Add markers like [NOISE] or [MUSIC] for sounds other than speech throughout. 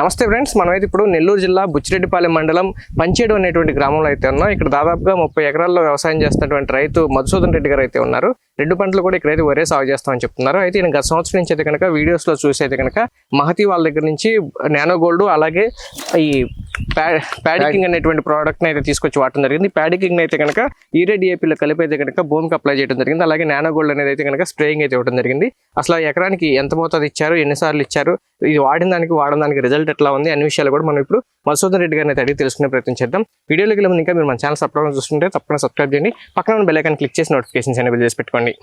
నమస్తే ఫ్రెండ్స్ మనమైతే ఇప్పుడు నెల్లూరు జిల్లా బుచ్చిరెడ్డిపాలెం మండలం పంచేడు అనేటువంటి గ్రామంలో అయితే ఉన్నాం. ఇక్కడ దాదాపుగా ముప్పై ఎకరాల్లో వ్యవసాయం చేస్తున్నటువంటి రైతు మధుసూదన్ రెడ్డి గారు అయితే ఉన్నారు. రెండు పంటలు కూడా ఇక్కడైతే వరే సాగు చేస్తామని చెప్తున్నారు. అయితే నేను గత సంవత్సరం నుంచి అయితే కనుక వీడియోస్లో చూసైతే కనుక మహతి వాళ్ళ దగ్గర నుంచి నానో గోల్డ్ అలాగే ఈ ప్యాడికింగ్ అనేటువంటి ప్రోడక్ట్ని అయితే తీసుకొచ్చి వాడటం జరిగింది. ప్యాడికింగ్ అయితే కనుక ఈరే డిఏపీలో కలిపి అయితే కనుక భూమికి అప్లై చేయడం జరిగింది. అలాగే నానో గోల్డ్ అనేది అయితే కనుక స్ప్రేయింగ్ అయితే ఇవ్వడం జరిగింది. అసలు ఎకరానికి ఎంత మోతాదు ఇచ్చారు? ఎన్నిసార్లు ఇచ్చారు? ఇది వాడిన దానికి వాడడానికి దానికి రిజల్ట్ ఎట్లా ఉంది? అన్ని విషయాలు కూడా మనం ఇప్పుడు మధుసూదన్ రెడ్డి గారిని అయితే అడిగి తెలుసుకునే ప్రయత్నం చేద్దాం. వీడియోలోకి వెళ్ళే ఇంకా మీరు మన ఛానల్ సబ్స్క్రైబ్ చూస్తుంటే తప్పకుండా సబ్స్క్రైబ్ చేయండి. పక్కన ఉన్న బెల్ ఐకాన్ క్లిక్ చేసి నోటిఫికేషన్స్ అనేవి చేసి పెట్టుకోండి.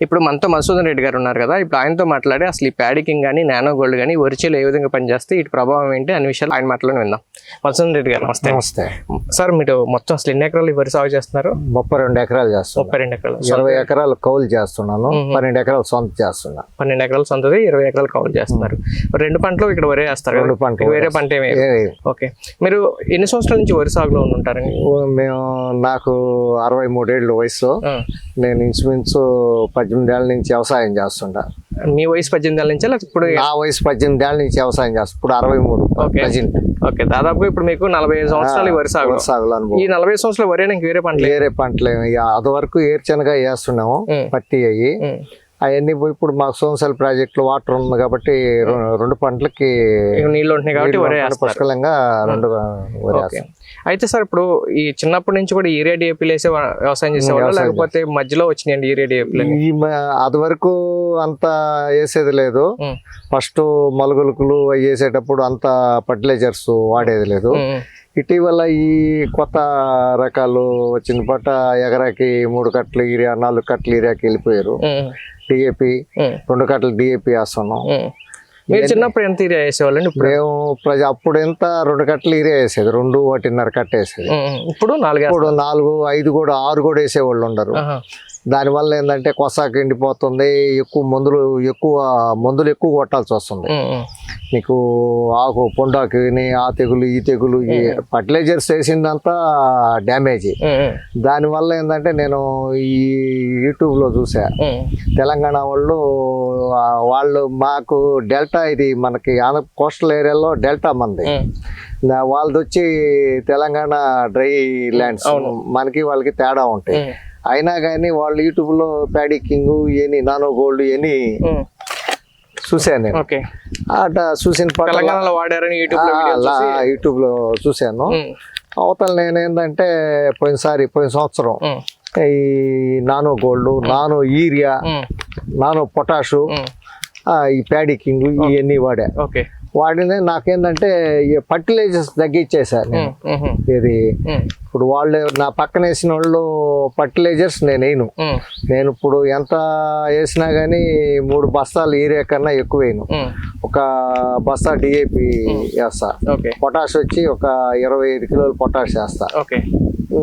ఇప్పుడు మనతో మధుసూదన్ రెడ్డి గారు ఉన్నారు కదా ఇప్పుడు ఆయనతో మాట్లాడి అసలు ఈ ప్యాడికింగ్ కానీ నానో గోల్డ్ కానీ ఒరిచలు ఏ విధంగా పనిచేస్తే ఇటు ప్రభావం ఏంటి అన్ని విషయాలు ఆయన మాటలోనే విందాం. మధుసూదన్ రెడ్డి గారు నమస్తే. నమస్తే. సార్ మీరు మొత్తం అసలు ఎన్ని ఎకరాలు వరి సాగు చేస్తున్నారు? ముప్పై రెండు ఎకరాలు చేస్తున్నా. ముప్పై రెండు ఎకరాలు. ఇరవై ఎకరాలు కౌలు చేస్తున్నాను పన్నెండు ఎకరాలు సొంత చేస్తున్నా. పన్నెండు ఎకరాలు సొంతది ఇరవై ఎకరాలు కౌలు చేస్తున్నారు. రెండు పంటలు ఇక్కడ వరే వేస్తారు? రెండు పంటలు వేరే పంట ఏమి ఓకే. మీరు ఎన్ని సంవత్సరాల నుంచి వరి సాగులో ఉండి ఉంటారండి మేము నాకు అరవై మూడేళ్ళు వయసు. నేను ఇంచుమించు పద్దెనిమిది ఏళ్ళ నుంచి వ్యవసాయం చేస్తుంటా. మీ వయసు పద్దెనిమిది ఏళ్ళ నుంచి లేకపోతే ఇప్పుడు నా వయసు పద్దెనిమిది ఏళ్ళ నుంచి వ్యవసాయం చేస్తా. ఇప్పుడు అరవై మూడు ఓకే. Present okay. దాదాపుగా ఇప్పుడు మీకు నలభై ఐదు సంవత్సరాలు వరి సాగు సాగులు ఈ నలభై సంవత్సరాలు వరి వేరే పంటలు వేరే పంటలు అది వరకు ఏర్చనగా వేస్తున్నాము. పత్తి అయ్యి. అవన్నీ పోయి ఇప్పుడు మాకు సోమసాల ప్రాజెక్టులో వాటర్ ఉంది కాబట్టి రెండు పంటలకి నీళ్ళు ఉంటున్నాయి కాబట్టి పుష్కలంగా రెండు అయితే సార్ ఇప్పుడు ఈ చిన్నప్పటి నుంచి కూడా ఈరియా డిఏపీలు వేసే వ్యవసాయం చేసేవాళ్ళు? లేకపోతే మధ్యలో వచ్చినాయండి ఈరియా డిఏపీలు ఈ అది వరకు అంత వేసేది లేదు. ఫస్ట్ మలుగులుకులు అవి వేసేటప్పుడు అంత ఫర్టిలైజర్స్ వాడేది లేదు. ఇటీవల ఈ కొత్త రకాలు వచ్చిన పట్ట ఎకరాకి మూడు కట్టలు ఈరియా నాలుగు కట్టలు ఈరియాకి వెళ్ళిపోయారు. డిఏపి రెండు కట్టలు డిఏపి వేస్తున్నాం. మీరు చిన్నప్పుడు ఎంత ఈరియా వేసేవాళ్ళండి ఇప్పుడు? మేము ప్రజ అప్పుడు ఎంత రెండు కట్టలు ఈరియా వేసేది? రెండు ఒకటిన్నర కట్ట వేసేది. ఇప్పుడు నాలుగు ఇప్పుడు నాలుగు ఐదు కూడా ఆరు కూడా వేసేవాళ్ళు ఉండరు. దానివల్ల ఏంటంటే కొసాకు ఎండిపోతుంది ఎక్కువ మందులు ఎక్కువ మందులు ఎక్కువ కొట్టాల్సి వస్తుంది. నీకు ఆకు పొండాకు ఆ తెగులు ఈ తెగులు ఈ ఫర్టిలైజర్స్ వేసిందంతా డ్యామేజ్. దానివల్ల ఏంటంటే నేను ఈ యూట్యూబ్లో చూసా. తెలంగాణ వాళ్ళు వాళ్ళు మాకు డెల్టా ఇది మనకి ఆంధ్ర కోస్టల్ ఏరియాలో డెల్టా మంది వాళ్ళది వచ్చి తెలంగాణ డ్రై ల్యాండ్స్ మనకి వాళ్ళకి తేడా ఉంటాయి. అయినా కానీ వాళ్ళు యూట్యూబ్లో paddy king any nano gold um. చూశాను నేను ఓకే అట చూసిన పట్ల తెలంగాణలో వాడారని యూట్యూబ్లో చూశాను ఉమ్. అవతల నేను ఏంటంటే పోయినసారి పోయిన సంవత్సరం. ఈ nano gold nano um. Nano potash ఈ ప్యాడీ కింగ్ ఇవన్నీ వాడా ఓకే వాడినే నాకేంటంటే ఫర్టిలైజర్స్. ఉమ్. ఇది. ఇప్పుడు వాళ్ళు నా పక్కన వేసిన వాళ్ళు ఫర్టిలైజర్స్ నేను వేయను. నేను ఇప్పుడు ఎంత వేసినా కానీ మూడు బస్తాలు ఈరియా కన్నా ఎక్కువ వేయను. ఒక బస్తా డిఏపి వేస్తా పొటాష్ వచ్చి ఒక ఇరవై ఐదు కిలోలు పొటాష్ వేస్తా ఓకే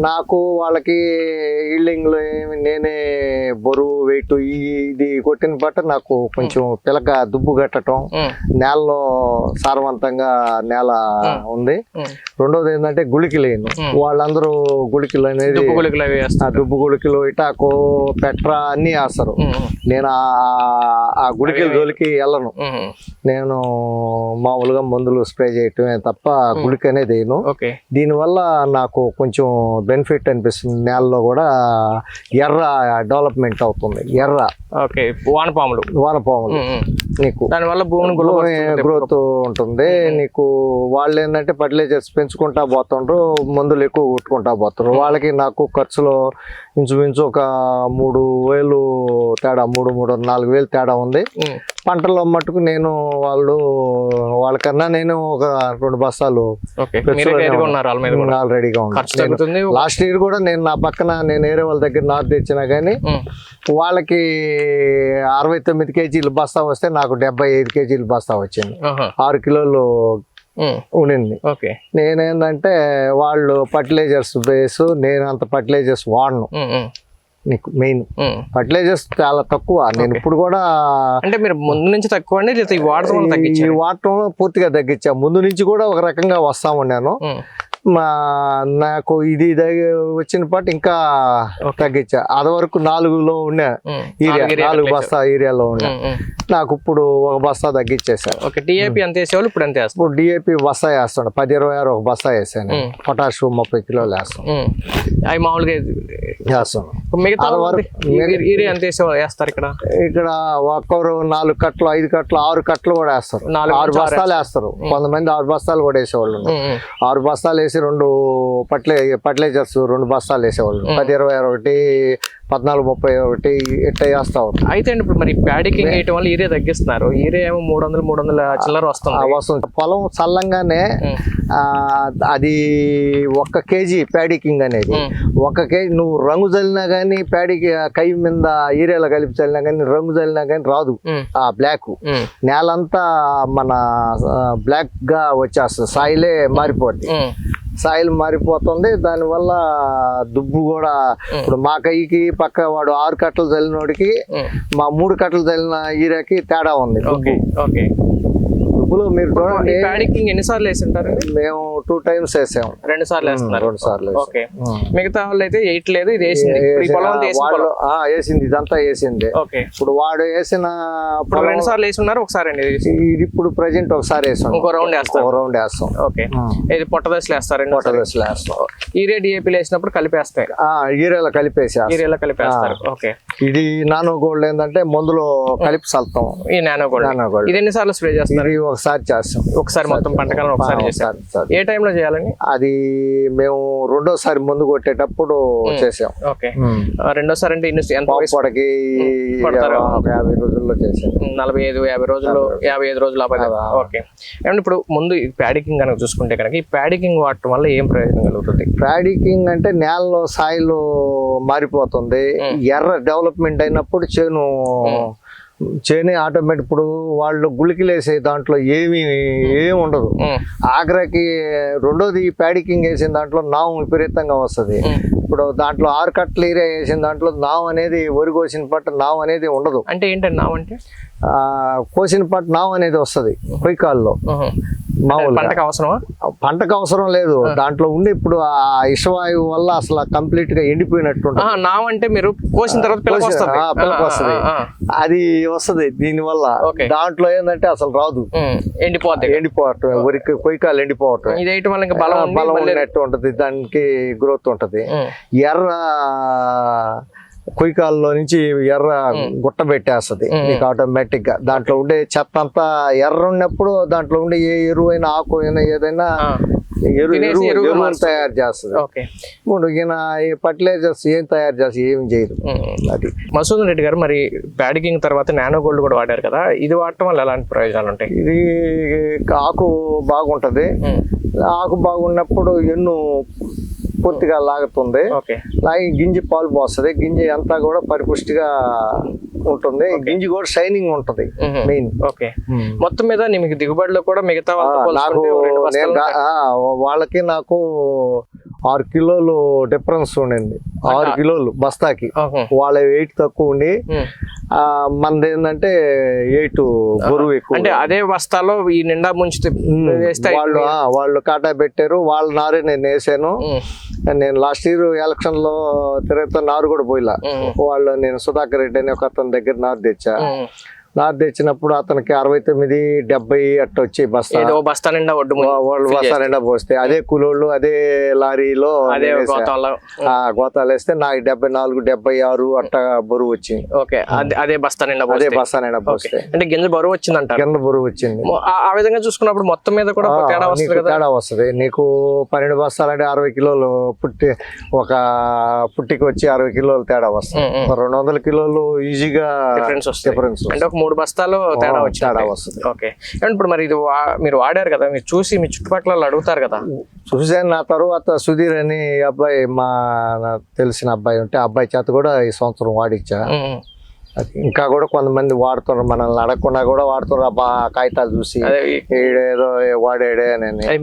నాకు వాళ్ళకి ఏమి నేనే బరువు వెయిట్ ఇది కొట్టిన బట్ట నాకు కొంచెం పిలక దుబ్బు కట్టడం. నేలలో సారవంతంగా నేల ఉంది. రెండోది ఏంటంటే గుళికి లేను. వాళ్ళందరూ గుళికలు అనేది దుబ్బు గుళికలు ఇటాకో పెట్రా అన్ని వేస్తారు. నేను ఆ- గుళికల జోలికి వెళ్ళను. నేను మామూలుగా మందులు స్ప్రే చేయటమే తప్ప గుళిక అనేది వేయను. దీనివల్ల నాకు కొంచెం బెనిఫిట్ అనిపిస్తుంది. నేలలో కూడా ఎర్ర డెవలప్మెంట్ అవుతుంది. ఎర్ర ఓకే వానపాములు. వానపాములు. నీకు దానివల్ల భూమిని గ్రోత్ ఉంటుంది. నీకు వాళ్ళు ఏంటంటే ఫర్టిలైజర్స్ పెంచుకుంటా పోతుండ్రు మందులు ఎక్కువ కొట్టుకుంటా పోతుండ్రు. వాళ్ళకి నాకు ఖర్చులో ఇంచుమించు ఒక మూడు వేలు తేడా మూడు మూడు నాలుగు వేలు తేడా ఉంది ఉమ్. పంటల్లో మట్టుకు నేను వాళ్ళు వాళ్ళకన్నా నేను ఒక రెండు బస్తాలు ఆల్రెడీగా తగ్గుతుంది లాస్ట్ ఇయర్ కూడా నేను నా పక్కన నేను వేరే వాళ్ళ దగ్గర నారు తెచ్చినా కానీ. వాళ్ళకి అరవై తొమ్మిది కేజీలు బస్తా వస్తే నాకు డెబ్బై ఐదు కేజీలు బస్తా వచ్చింది. ఆరు కిలోలు. ఉండింది. ఓకే. నేనేందంటే వాళ్ళు ఫర్టిలైజర్స్ బేస్ నేను అంత ఫర్టిలైజర్స్ వాడను. నీకు మెయిన్. ఫర్టిలైజర్స్ చాలా తక్కువ. నేను ఇప్పుడు కూడా అంటే మీరు ముందు నుంచి తక్కువ అండి లేదా ఈ వాడటం వాడటం పూర్తిగా తగ్గించా. ముందు నుంచి కూడా ఒక రకంగా వస్తా ఉన్నాను. మా నాకు ఇది వచ్చిన పాటు ఇంకా తగ్గించా అది వరకు నాలుగులో ఉన్నా. ఏరియా నాలుగు. బస్తా ఏరియాలో ఉన్నా. నాకు ఇప్పుడు ఒక బస్తా తగ్గించేసాను ఓకే టీఏపీ అంత వేసేవాళ్ళు ఇప్పుడు అంతే వేస్తారు ఇప్పుడు డిఏపి బస్తా వేస్తాడు పది ఇరవై ఆరు ఒక బస్తా వేసాను ఉమ్. పొటాష్ ముప్పై కిలోలు వేస్తాను. అవి మామూలుగా వేస్తాను మిగతా ఎంత వేస్తారు ఇక్కడ. ఇక్కడ ఒక్కరు నాలుగు కట్టలు ఐదు కట్టలు ఆరు కట్టలు కూడా వేస్తారు. నాలుగు ఆరు బస్తాలు వేస్తారు. కొంతమంది ఆరు బస్తాలు కూడా వేసేవాళ్ళు. ఆరు బస్తాలు వేసి రెండు పట్లే పట్లేజర్స్ రెండు బస్తాలు వేసేవాళ్ళు. పది ఇరవై ఒకటి పద్నాలుగు ముప్పై ఒకటి వేస్తా ఉంటారు. అయితే అండి ఇప్పుడు మరి ప్యాడికింగ్ వేయటం వల్ల ఈరియా తగ్గిస్తున్నారు. ఈరియా ఏమో మూడు వందలు మూడు వందల చిల్లర వస్తుంది. వస్తుంది. పొలం చల్లంగానే అది ఒక్క కేజీ ప్యాడికింగ్ అనేది ఒక కేజీ నువ్వు రంగు చల్లినా కానీ ప్యాడికి కై మీద ఈరేలా కలిపి చల్లినా కానీ రంగు చల్లినా కానీ రాదు. ఆ బ్లాక్. నేలంతా మన బ్లాక్గా వచ్చేస్తుంది. సాయిలే మారిపోద్ది. సాయిల్ మారిపోతుంది. దానివల్ల దుబ్బు కూడా ఇప్పుడు మా కైకి పక్క వాడు ఆరు కట్టలు చల్లినోడికి. మా. మూడు కట్టలు చల్లిన ఈరకి తేడా ఉంది. దుబ్బులో మీరు చూడండి. ప్యాడికింగ్ ఎన్నిసార్లు వేసింటారు? మేము టూ టైమ్స్ వేసాము రెండు సార్లు వేస్తున్నారు. రెండు సార్లు వేసాం. ఓకే. మిగతా వాళ్ళు అయితే ఎయిట్ లేదు ఇది వేసింది. వేసింది ఇదంతా వేసింది. ఓకే. ఇప్పుడు వాడు వేసిన ఇప్పుడు పొలం రెండు సార్లు వేసి ఉన్నారు ఒకసారి అండి ఇది. ఇప్పుడు ప్రజెంట్ ఒకసారి వేసాం. ఇంకో రౌండ్ వేస్తారు ఒక రౌండ్ వేస్తాం. ఓకే. ఇది పొట్ట దశలు వేస్తారు కోట దశలో వేస్తాం. ఈరియా డిఏపీలు వేసినప్పుడు కలిపేస్తాయి. ఆ, ఈరేలా కలిపేసి ఈరియాలో కలిపేస్తారు. ఓకే. ఇది నానో గోల్డ్ ఏంటంటే మందులో కలిపి చల్తాం ఈ నానో గోల్డ్. Nano gold. ఇది ఎన్నిసార్లు స్ప్రే చేస్తారు? ఒకసారి చేస్తాం. ఒకసారి మొత్తం పంటకాలం ఒకసారి ఒకసారి. ఏ టైంలో చేయాలని అది మేము రెండోసారి ముందు కొట్టేటప్పుడు చేసాం. ఓకే. రెండోసారి అంటే ఇన్ని ఎంత. ఒక యాభై రోజుల్లో చేసాం. నలభై ఐదు యాభై రోజులు. యాభై ఐదు రోజులు ఓకే. ఏమంటే ఇప్పుడు ముందు ఈ ప్యాడికింగ్ కనుక చూసుకుంటే కనుక ఈ ప్యాడికింగ్ వాడటం వల్ల ఏం ప్రయోజనం కలుగుతుంది? ప్యాడికింగ్ అంటే నేలలో సాయిల్ మారిపోతుంది. ఎర్ర డెవలప్మెంట్ అయినప్పుడు చేను చేనే ఆటోమేటిక్ ఇప్పుడు వాళ్ళు గుళికలేసే దాంట్లో ఏమి ఏమి ఉండదు. ఉమ్, ఆఖరికి రెండోది ప్యాడికింగ్ వేసిన దాంట్లో నాము విపరీతంగా వస్తుంది. ఇప్పుడు దాంట్లో ఆరు కట్టలు ఏరియా వేసిన దాంట్లో నావు అనేది వరి కోసిన పట్ట నావు అనేది ఉండదు. అంటే ఏంటండి నావంటే ఆ కోసిన పట్ట నావు అనేది వస్తుంది పొయ్యికాల్లో ఉహు. మామూలుగా పంటకు అవసరమా? పంటకు అవసరం లేదు. దాంట్లో ఉండి ఇప్పుడు ఆ ఇష్టవాయువు వల్ల అసలు కంప్లీట్గా ఎండిపోయినట్టు. ఆహా, నావంటే మీరు కోసిన తర్వాత పిల్లకి వస్తుంది. అది వస్తుంది దీని వల్ల. దాంట్లో ఏంటంటే అసలు రాదు. ఎండిపోద్ది ఎండిపోవటం వరికి కొయ్యకాలు ఎండిపోవటం. ఇది వేయటం వల్ల ఇంకా బలం బలం ఉంటది. దానికి గ్రోత్ ఉంటది. ఎర్ర కుయ్యకాల్లో నుంచి ఎర్ర గుట్ట పెట్టేస్తుంది. నీకు ఆటోమేటిక్గా దాంట్లో ఉండే చెత్త అంతా ఎర్ర ఉన్నప్పుడు దాంట్లో ఉండే ఏ ఎరువు అయినా ఆకు అయినా ఏదైనా ఎరువు ఎరువు. తయారు చేస్తుంది. ఇప్పుడు ఈయన ఫర్టిలైజర్స్ ఏం తయారు చేసి ఏం చేయదు. అది. మసూదన్ రెడ్డి గారు మరి ప్యాడికింగ్ తర్వాత నానో గోల్డ్ కూడా వాడారు కదా ఇది వాడటం వల్ల ఎలాంటి ప్రయోజనాలు ఉంటాయి? ఇది ఆకు బాగుంటది. ఆకు బాగున్నప్పుడు ఎన్ను పూర్తిగా లాగుతుంది. లాగి గింజ పాలు పోస్తుంది. గింజ అంతా కూడా పరిపుష్టిగా ఉంటుంది. గింజ కూడా షైనింగ్ ఉంటది. మెయిన్. ఓకే. మొత్తం మీద మీకు దిగుబడిలో కూడా మిగతా నాకు వాళ్ళకి నాకు ఆరు కిలోలు డిఫరెన్స్ ఉండింది. ఆరు కిలోలు బస్తాకి. వాళ్ళ వెయిట్ తక్కువ ఉండి మనది ఏంటంటే ఎయిట్ బరువు ఎక్కువ. అంటే అదే బస్తాలో ఈ నిండా ముంచితే వేస్తే వాళ్ళు వాళ్ళు కాటా పెట్టారు వాళ్ళ నారే నేను వేసాను. నేను లాస్ట్ ఇయర్ ఎలక్షన్లో తిరుగుతా నారు కూడా పోయిలా. వాళ్ళు నేను సుధాకర్ రెడ్డి అనే ఒక అతని దగ్గర నారు తెచ్చా. నారు తెచ్చినప్పుడు అతనికి అరవై తొమ్మిది డెబ్బై అట్ట వచ్చి బస్తా. ఏదో బస్తా నిండా ఒడ్డు వాళ్ళు బస్తా నిండా పోస్తే. అదే కూలోళ్ళు అదే లారీలో గోతాలు వేస్తే నాకు డెబ్బై నాలుగు డెబ్బై ఆరు అట్ట బరువు వచ్చింది. ఓకే అదే బస్తా నిండా అదే. బస్తా నిండా. పోస్తే. అంటే గింజ బరువు వచ్చిందంటారు. కింద బరువు వచ్చింది. ఆ- విధంగా చూసుకున్నప్పుడు మొత్తం మీద కూడా తేడా వస్తుంది తేడా వస్తుంది. నీకు పన్నెండు బస్తాలంటే అరవై కిలోలు పుట్టి ఒక పుట్టికి వచ్చి అరవై కిలోలు తేడా వస్తుంది. రెండు వందల కిలోలు ఈజీగా డిఫరెన్స్ వస్తుంది. డిఫరెన్స్ అంటే ఒక మూడు బస్తాలు తేడా ఆ, వచ్చింది. తేడా వస్తుంది. ఓకే. అండ్ ఇప్పుడు మరి ఇది మీరు వాడారు కదా మీరు చూసి మీ చుట్టుపక్కల వాళ్ళు అడుగుతారు కదా. చూసాను నా తర్వాత సుధీర్ అని అబ్బాయి మా తెలిసిన అబ్బాయి ఉంటే అబ్బాయి చేత కూడా ఈ సంవత్సరం వాడిచ్చా. ఇంకా కూడా కొంతమంది వాడుతున్నారు మనల్ని అడగకుండా కూడా వాడుతున్నారు. అబ్బా ఆ కాగితాలు చూసి ఈడేదో వాడాడే అని.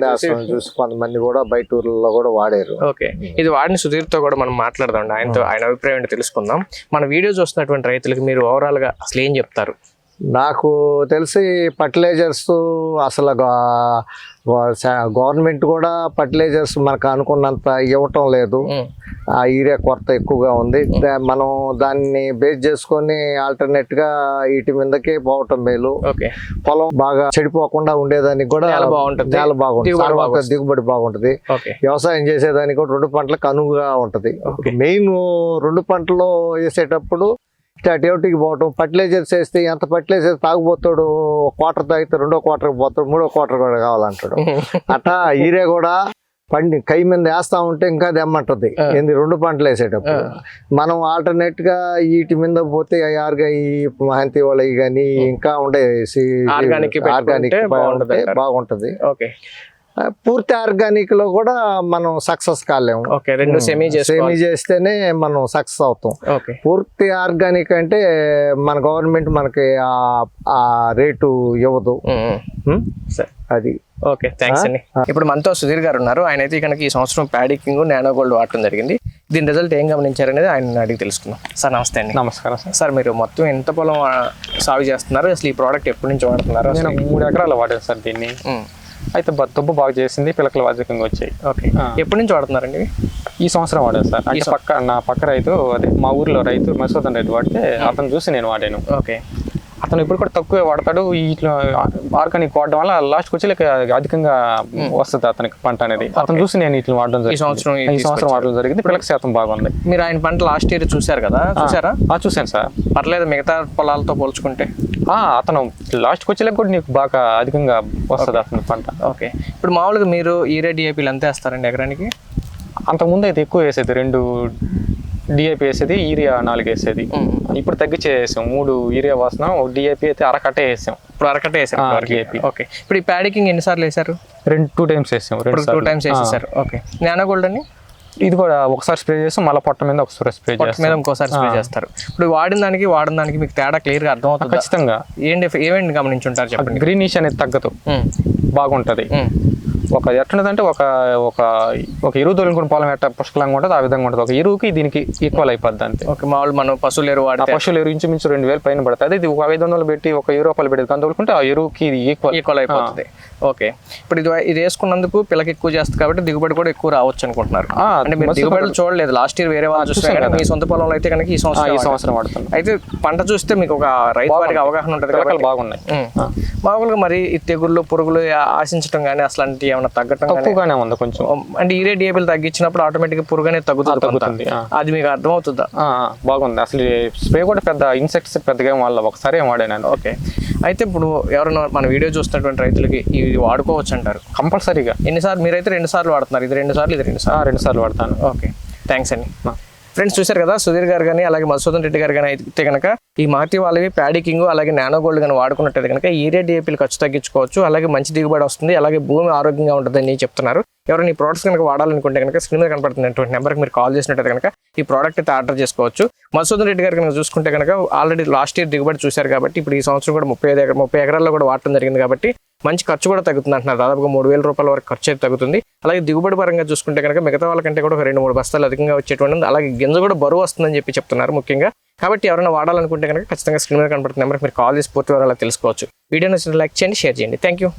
ప్యాకెట్లు చూసి- కొంతమంది కూడా బయట ఊర్లలో కూడా వాడారు. ఓకే. ఇది వాడిన సుధీర్తో కూడా మనం మాట్లాడదాం ఆయనతో ఆయన అభిప్రాయం ఏంటో తెలుసుకుందాం. మన వీడియో చూస్తున్నటువంటి రైతులకు మీరు ఓవరాల్గా అసలు ఏం చెప్తారు? నాకు తెలిసి ఫర్టిలైజర్స్ అసలు గవర్నమెంట్ కూడా ఫర్టిలైజర్స్ మనకు అనుకున్నంత ఇవ్వటం లేదు. ఆ ఏరియా కొరత ఎక్కువగా ఉంది. మనం దాన్ని బేస్ చేసుకొని ఆల్టర్నేట్గా వీటి మీదకే పోవటం మేలు. ఓకే. పొలం బాగా చెడిపోకుండా ఉండేదానికి కూడా నేల బాగుంటుంది. దిగుబడి బాగుంటుంది. వ్యవసాయం చేసేదానికి కూడా రెండు పంటలకు అనువుగా ఉంటది. మెయిన్ రెండు పంటలు వేసేటప్పుడు అటేటికి పోవటం ఫర్టిలైజర్స్ వేస్తే ఎంత ఫర్టిలైజర్ తాగుపోతాడు ఒక క్వార్టర్ తాగితే రెండో క్వార్టర్ పోతాడు మూడో క్వార్టర్ కూడా కావాలంటాడు. [LAUGHS] అట్టా ఈరే కూడా పండి కై మీద వేస్తా ఉంటే ఇంకా దెమ్మంటది. ఏంది రెండు పంటలు వేసేటప్పుడు? మనం ఆల్టర్నేట్గా వీటి మీద పోతే ఆర్గా ఈ మహంతి వాళ్ళవి కానీ ఇంకా ఉండే ఆర్గానిక్ బాగుంటది పూర్తి ఆర్గానిక్లో కూడా మనం సక్సెస్ కాలేము. ఓకే రెండు సెమీ సెమీ చేస్తేనే మనం సక్సెస్ అవుతాం. ఓకే. పూర్తి ఆర్గానిక్ అంటే మన గవర్నమెంట్ మనకి ఆ- ఆ రేటు ఇవ్వదు. అది. ఓకే థ్యాంక్స్ అండి. ఇప్పుడు మనతో సుధీర్ గారు ఉన్నారు. ఆయన అయితే కనుక ఈ సంవత్సరం ప్యాడికింగ్ నానో గోల్డ్ వాడటం జరిగింది. దీని రిజల్ట్ ఏం గమనించారనేది ఆయన అడిగి తెలుసుకుందాం. సార్ నమస్తే అండి. నమస్కారం సార్. సార్ మీరు మొత్తం ఎంత పొలం సాగు చేస్తున్నారు? అసలు ఈ ప్రోడక్ట్ ఎప్పటి నుంచి వాడుతున్నారు? నేను మూడు ఎకరాలు వాడాను సార్ దీన్ని. అయితే దుబ్బ బాగా చేసింది పిలకలు వాజకంగా వచ్చాయి. ఓకే. ఎప్పటి నుంచి వాడుతున్నారండి? ఈ సంవత్సరం వాడాను సార్. పక్క నా పక్క రైతు అదే మా ఊర్లో రైతు మసూదన్ రెడ్డి వాడితే అతను చూసి నేను వాడాను. ఓకే. అతను ఇప్పుడు కూడా తక్కువే వాడతాడు. ఇట్లా ఆర్గానిక్ వాడడం వల్ల లాస్ట్కి వచ్చి లేక అధికంగా వస్తుంది అతనికి పంట అనేది. అతను చూసి నేను ఇట్లా వాడడం జరిగింది. సంవత్సరం ఈ సంవత్సరం వాడడం జరిగింది. పిలక శాతం బాగుంది. మీరు ఆయన పంట లాస్ట్ ఇయర్ చూశారు కదా? చూసారా ఆ, చూశాను సార్. పర్లేదు మిగతా పొలాలతో పోల్చుకుంటే. ఆ, అతను లాస్ట్కి వచ్చేలాగా కూడా నీకు బాగా అధికంగా వస్తుంది అతని పంట. ఓకే. ఇప్పుడు మామూలుగా మీరు ఈరే డిఏపీలు ఎంత వేస్తారండి ఎకరానికి? అంతకుముందు అయితే ఎక్కువ వేసేది. రెండు డిఐపి వేసేది యూరియా నాలుగు వేసేది. ఇప్పుడు తగ్గించే వేసాం మూడు యూరియా వాసన డిఐపి అయితే అరకట్టే వేసాం. ఇప్పుడు అరకట్టే వేసారు ఇప్పటివరకు. DAP. ఓకే. ఇప్పుడు ఈ ప్యాడికింగ్ ఎన్నిసార్లు వేశారు? రెండు టూ టైమ్స్ వేసాం రెండు టూ. టైమ్స్ వేసేసారు. ఓకే. నానో గోల్డ్ అని? ఇది కూడా ఒకసారి స్ప్రే చేస్తాం మళ్ళీ పొట్ట మీద ఒకసారి స్ప్రే పొట్ట మీద చేస్తాం. ఇంకోసారి స్ప్రే చేస్తారు. ఇప్పుడు వాడిన దానికి వాడిన దానికి మీకు తేడా క్లియర్గా అర్థమవుతుంది? ఖచ్చితంగా. ఏంటి ఏమేంటి గమనించుంటారు చెప్పండి? గ్రీనిష్ అనేది తగ్గదు. బాగుంటది. ఒక ఎట్లున్నదంటే ఒక ఒక ఒక ఎరువు తోలుకుని పొలం ఎట్ట పుష్కలంగా ఉంటుంది ఆ విధంగా ఉంటుంది. ఒక ఎరువుకి దీనికి ఈక్వల్ అయిపోద్ది అంతే. ఓకే మామూలు మనం పశువులు ఎరువు వాడితే పశువులు ఎరువు ఇంచుమించు రెండు వేలు పైన పడుతుంది ఇది ఒక ఐదు వందలు పెట్టి ఒక ఎరువు రూపాయలు పెట్టి కానీ తోలుకుంటే ఆ ఎరువుకి ఇది ఈక్వల్ ఈక్వల్ అయిపోతుంది. ఓకే. ఇప్పుడు ఇది ఇది వేసుకున్నందుకు పిల్లకి ఎక్కువ చేస్తుంది కాబట్టి దిగుబడి కూడా ఎక్కువ రావచ్చు అనుకుంటున్నారు. అంటే మీరు మస్తు దిగుబడి చూడలేదు. లాస్ట్ ఇయర్ వేరే వాళ్ళు చూస్తే మీ సొంత పొలంలో అయితే కనుక ఈ ఈ సంవత్సరం వాడారు. సంవత్సరం వాడుతున్నాం. అయితే పంట చూస్తే మీకు ఒక రైతు వారికి అవగాహన ఉంటుంది కాబట్టి. బాగున్నాయి. మామూలుగా మరి ఈ తెగుళ్ళు పురుగులు ఆశించడం కానీ అసలు అంటే ఏమైనా తగ్గటం తక్కువగానే ఉంది కొంచెం. అంటే ఈరే డిఏబుల్ తగ్గించినప్పుడు ఆటోమేటిక్ పురుగు అనేది తగ్గుతుంది. తగ్గుతుంది. అది మీకు అర్థమవుతుందా? బాగుంది. అసలు స్ప్రే కూడా పెద్ద ఇన్సెక్ట్స్ పెద్దగా వాళ్ళ ఒకసారి ఏం వాడాను ఓకే. అయితే ఇప్పుడు ఎవరైనా మన వీడియో చూస్తున్నటువంటి రైతులకి ఇది వాడుకోవచ్చు అంటారు. కంపల్సరీగా. ఎన్నిసార్లు మీరైతే రెండు సార్లు వాడుతున్నారు. ఇది రెండు సార్లు ఇది రెండు సార్లు. రెండు సార్లు వాడతాను. ఓకే. థ్యాంక్స్ అండి. ఫ్రెండ్స్ చూశారు కదా సుధీర్ గారు కానీ అలాగే మధుసూదన్ రెడ్డి గారు కానీ అయితే కనుక ఈ మాతి వాళ్ళవి ప్యాడికింగ్ అలాగే నానో గోల్డ్ కానీ వాడుకున్నట్టయితే కనుక ఏరియా డిఏపీలు ఖర్చు తగ్గించుకోవచ్చు. అలాగే మంచి దిగుబడి వస్తుంది. అలాగే భూమి ఆరోగ్యంగా ఉంటుందని చెప్తున్నారు. ఎవరైనా ఈ ప్రోడక్ట్స్ కనుక వాడాలనుకుంటే కనుక స్క్రీన్ మీద కనపడుతున్నటువంటి నెంబర్కి మీరు కాల్ చేసినట్టయితే కనుక ఈ ప్రోడక్ట్ అయితే ఆర్డర్ చేసుకోవచ్చు. మధుసూదన్ రెడ్డి గారు కనుక చూసుకుంటే కనుక ఆల్రెడీ లాస్ట్ ఇయర్ దిగుబడి చూశారు కాబట్టి ఇప్పుడు ఈ సంవత్సరం కూడా ముప్పై ఐదు ముప్పై ఎకరాల్లో కూడా వాడటం జరిగింది కాబట్టి మంచి ఖర్చు కూడా తగ్గుతుంది అంటున్నారు. దాదాపుగా మూడు వేల రూపాయల వరకు ఖర్చు అయితే తగ్గుతుంది. అలాగే దిగుబడి పరంగా చూసుకుంటే కనుక మిగతా వాళ్ళకంటే కూడా ఒక రెండు మూడు బస్తాలు అధికంగా వచ్చేటువంటి అలాగే గింజ కూడా బరువు వస్తుందని చెప్పి చెప్తున్నారు ముఖ్యంగా. కాబట్టి ఎవరైనా వాడాలనుకుంటే కనుక ఖచ్చితంగా స్క్రీన్ మీద కనబడుతున్న నెంబర్కి మీరు కాల్ చేసి పూర్తి వివరాలు తెలుసుకోవచ్చు. వీడియో నచ్చిన లైక్ చేయండి షేర్ చేయండి. Thank you